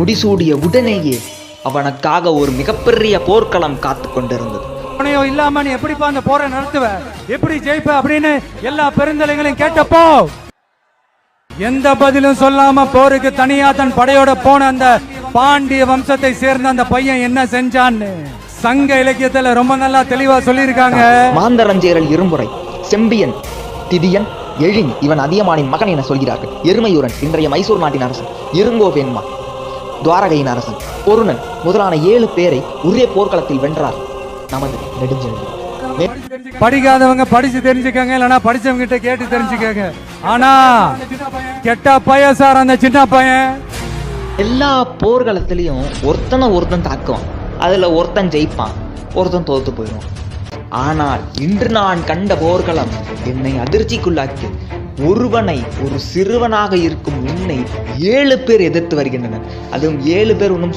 முடிசூடிய உடனேயே அவனுக்காக ஒரு மிகப்பெரிய போர்க்களம் காத்து கொண்டிருந்தது. துணையோ இல்லாம நீ எப்படிப்பா அந்த போரை நடத்துவ? எப்படி ஜெயிப்ப அப்படின்னு எல்லா பெருந்தலைகளையும் கேட்டப்போ எந்த பதிலும் சொல்லாம போருக்கு தனியா தன் படையோட போன அந்த பாண்டிய வம்சத்தை சேர்ந்த அந்த பையன் என்ன செஞ்சான்னு சங்க இலக்கியத்துல ரொம்ப நல்லா தெளிவா சொல்லியிருக்காங்க. மாந்தரஞ்சேரல் இரும்புரை செம்பியன் திதியன் எழின் இவன் அதியமானின் மகன் என சொல்கிறார்கள். எருமையூரன் இன்றைய மைசூர் நாட்டின் அரசன் இருங்கோவேன்மா துவாரகையின் அரசன் பொருணன் முதலான ஏழு பேரை ஒரே போர்க்களத்தில் வென்றார். நமது நெடுஞ்செழியன் படிக்காதவங்க படிச்சு தெரிஞ்சுக்கங்க இல்லைன்னா படிச்சவங்க கிட்ட கேட்டு தெரிஞ்சுக்கங்க. ஆனா கெட்ட பையன் சார் அந்த சின்ன பையன். எல்லா போர்க்களத்திலையும் ஒருத்தனை ஒருத்தன் தாக்குவான். அதுல ஒருத்தன் ஜெயிப்பான். ஒருத்தன் தோத்து போயிடுவான். ஆனால் இன்று நான் கண்ட போர்க்களம் என்னை அதிர்ச்சிக்குள்ளாக்கி ஒருவனை ஒரு சிறுவனாக இருக்கும் உன்னை ஏழு பேர் எதிர்த்து வருகின்றனர். அதுவும் ஏழு பேர் ஒன்றும்